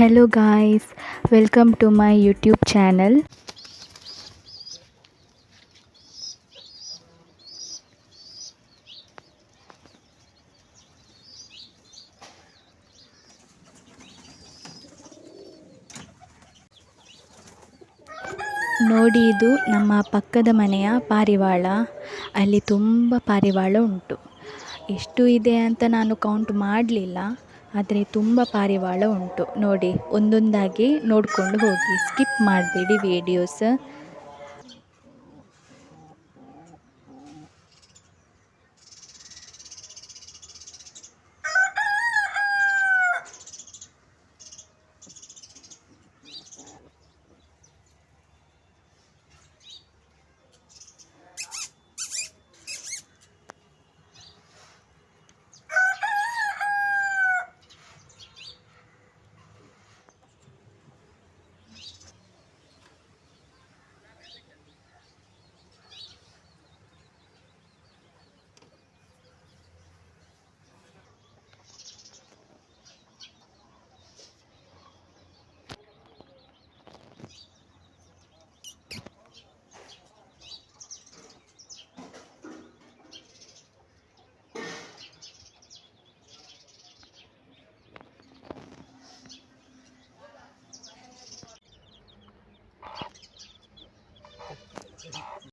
Hello guys welcome to my YouTube channel ನೋಡಿ, ಇದು ನಮ್ಮ ಪಕ್ಕದ ಮನೆಯ ಪಾರಿವಾಳ. ಅಲ್ಲಿ ತುಂಬ ಪಾರಿವಾಳ ಉಂಟು. ಎಷ್ಟು ಇದೆ ಅಂತ ನಾನು ಕೌಂಟ್ ಮಾಡಲಿಲ್ಲ. ಆದರೆ ತುಂಬ ಪಾರಿವಾಳ ಉಂಟು. ನೋಡಿ ಒಂದೊಂದಾಗಿ ನೋಡಿಕೊಂಡು ಹೋಗಿ. ಸ್ಕಿಪ್ ಮಾಡಬೇಡಿ ವೀಡಿಯೋಸ್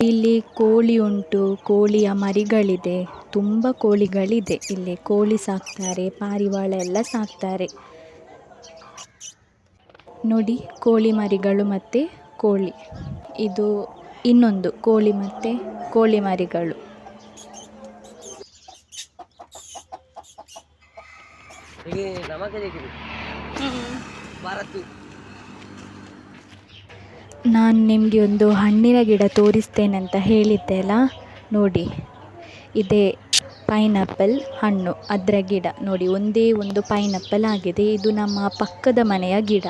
ಇಲ್ಲಿ ಕೋಳಿ ಉಂಟು, ಕೋಳಿಯ ಮರಿಗಳಿದೆ, ತುಂಬ ಕೋಳಿಗಳಿದೆ. ಇಲ್ಲಿ ಕೋಳಿ ಸಾಕ್ತಾರೆ, ಪಾರಿವಾಳ ಎಲ್ಲ ಸಾಕ್ತಾರೆ. ನೋಡಿ, ಕೋಳಿ ಮರಿಗಳು ಮತ್ತು ಕೋಳಿ. ಇದು ಇನ್ನೊಂದು, ಕೋಳಿ ಮತ್ತು ಕೋಳಿ ಮರಿಗಳು. ये ನಾನು ನಿಮಗೆ ಒಂದು ಹಣ್ಣಿನ ಗಿಡ ತೋರಿಸ್ತೇನೆ ಅಂತ ಹೇಳಿದ್ದೆ ಅಲ್ಲ ನೋಡಿ. ಇದೇ ಪೈನಾಪಲ್ ಹಣ್ಣು, ಅದರ ಗಿಡ. ನೋಡಿ, ಒಂದೇ ಒಂದು ಪೈನಾಪಲ್ ಆಗಿದೆ. ಇದು ನಮ್ಮ ಪಕ್ಕದ ಮನೆಯ ಗಿಡ.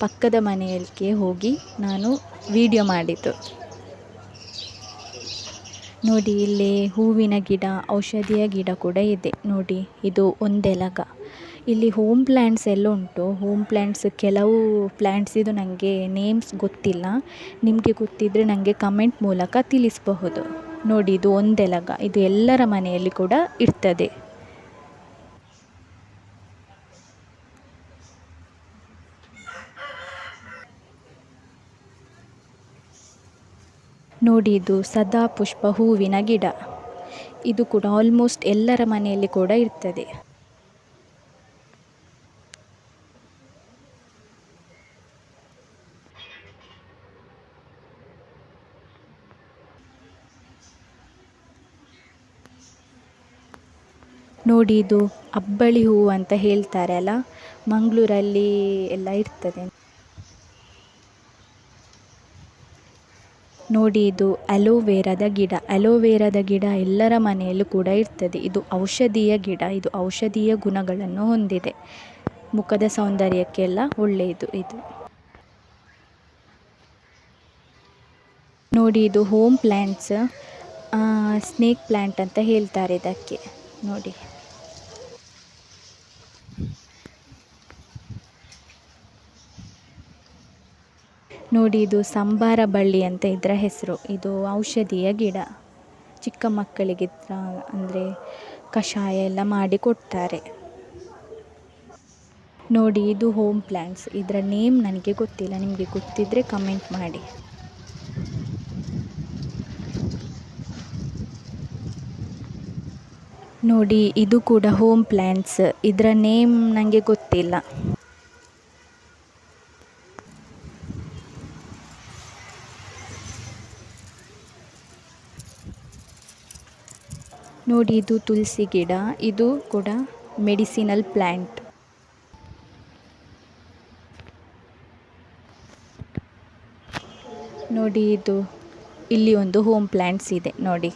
ಪಕ್ಕದ ಮನೆಯಲ್ಲಿಗೆ ಹೋಗಿ ನಾನು ವಿಡಿಯೋ ಮಾಡಿದ್ದು. ನೋಡಿ, ಇಲ್ಲಿ ಹೂವಿನ ಗಿಡ, ಔಷಧಿಯ ಗಿಡ ಕೂಡ ಇದೆ. ನೋಡಿ, ಇದು ಒಂದೆಲಗ ಇಲ್ಲಿ ಹೋಮ್ ಪ್ಲ್ಯಾಂಟ್ಸ್ ಎಲ್ಲ ಉಂಟು. ಹೋಮ್ ಪ್ಲ್ಯಾಂಟ್ಸ್ ಕೆಲವು ಪ್ಲ್ಯಾಂಟ್ಸ್ ಇದು ನನಗೆ ನೇಮ್ಸ್ ಗೊತ್ತಿಲ್ಲ. ನಿಮಗೆ ಗೊತ್ತಿದ್ದರೆ ನನಗೆ ಕಮೆಂಟ್ ಮೂಲಕ ತಿಳಿಸಬಹುದು. ನೋಡಿ, ಇದು ಒಂದೆಲಗ ಇದು ಎಲ್ಲರ ಮನೆಯಲ್ಲಿ ಕೂಡ ಇರ್ತದೆ. ನೋಡಿ, ಇದು ಸದಾ ಪುಷ್ಪ ಹೂವಿನ ಗಿಡ. ಇದು ಕೂಡ ಆಲ್ಮೋಸ್ಟ್ ಎಲ್ಲರ ಮನೆಯಲ್ಲಿ ಕೂಡ ಇರ್ತದೆ. ನೋಡಿ ಇದು ಅಬ್ಬಳಿ ಹೂವು ಅಂತ ಹೇಳ್ತಾರೆ ಅಲ್ಲ? ಮಂಗಳೂರಲ್ಲಿ ಎಲ್ಲ ಇರ್ತದೆ. ನೋಡಿ ಇದು ಅಲೋವೆರಾದ ಗಿಡ. ಅಲೋವೆರಾದ ಗಿಡ ಎಲ್ಲರ ಮನೆಯಲ್ಲೂ ಕೂಡ ಇರ್ತದೆ. ಇದು ಔಷಧೀಯ ಗಿಡ. ಇದು ಔಷಧೀಯ ಗುಣಗಳನ್ನು ಹೊಂದಿದೆ. ಮುಖದ ಸೌಂದರ್ಯಕ್ಕೆಲ್ಲ ಒಳ್ಳೆಯದು ಇದು. ನೋಡಿ ಇದು ಹೋಮ್ ಪ್ಲ್ಯಾಂಟ್ಸ್ ಸ್ನೇಕ್ ಪ್ಲ್ಯಾಂಟ್ ಅಂತ ಹೇಳ್ತಾರೆ ಇದಕ್ಕೆ. ನೋಡಿ. ನೋಡಿ, ಇದು ಸಂಬಾರ ಬಳ್ಳಿ ಅಂತ ಇದರ ಹೆಸರು. ಇದು ಔಷಧೀಯ ಗಿಡ. ಚಿಕ್ಕ ಮಕ್ಕಳಿಗೆ ಅಂದರೆ ಕಷಾಯ ಎಲ್ಲ ಮಾಡಿ ಕೊಡ್ತಾರೆ. ನೋಡಿ, ಇದು ಹೋಮ್ ಪ್ಲ್ಯಾಂಟ್ಸ್ ಇದರ ನೇಮ್ ನನಗೆ ಗೊತ್ತಿಲ್ಲ. ನಿಮಗೆ ಗೊತ್ತಿದ್ದರೆ ಕಮೆಂಟ್ ಮಾಡಿ. ನೋಡಿ, ಇದು ಕೂಡ ಹೋಮ್ ಪ್ಲ್ಯಾಂಟ್ಸ್ ಇದರ ನೇಮ್ ನನಗೆ ಗೊತ್ತಿಲ್ಲ. ನೋಡಿ ಇದು ತುಳಸಿ ಗಿಡ, ಇದು ಕೂಡ ಮೆಡಿಸಿನಲ್ ಪ್ಲಾಂಟ್. ನೋಡಿ ಇದು ಇಲ್ಲಿ ಒಂದು ಹೋಮ್ ಪ್ಲಾಂಟ್ಸ್ ಇದೆ, ನೋಡಿ.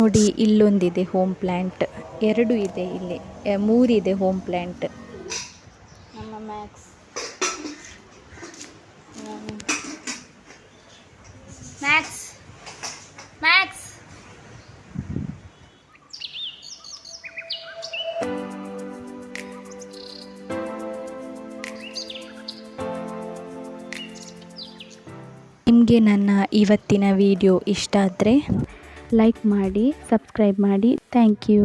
ನೋಡಿ ಇಲ್ಲೊಂದಿದೆ ಹೋಮ್ ಪ್ಲಾಂಟ್, ಎರಡು ಇದೆ ಇಲ್ಲಿ ಮೂರಿದೆ ಹೋಮ್ ಪ್ಲಾಂಟ್. ನಮ್ಮ ಮ್ಯಾಕ್ಸ್. ಮ್ಯಾಕ್ಸ್ ಮ್ಯಾಕ್ಸ್ ನಿಮಗೆ ನನ್ನ ಇವತ್ತಿನ ವಿಡಿಯೋ ಇಷ್ಟ ಆದರೆ ಲೈಕ್ ಮಾಡಿ ಸಬ್ಸ್ಕ್ರೈಬ್ ಮಾಡಿ. Thank you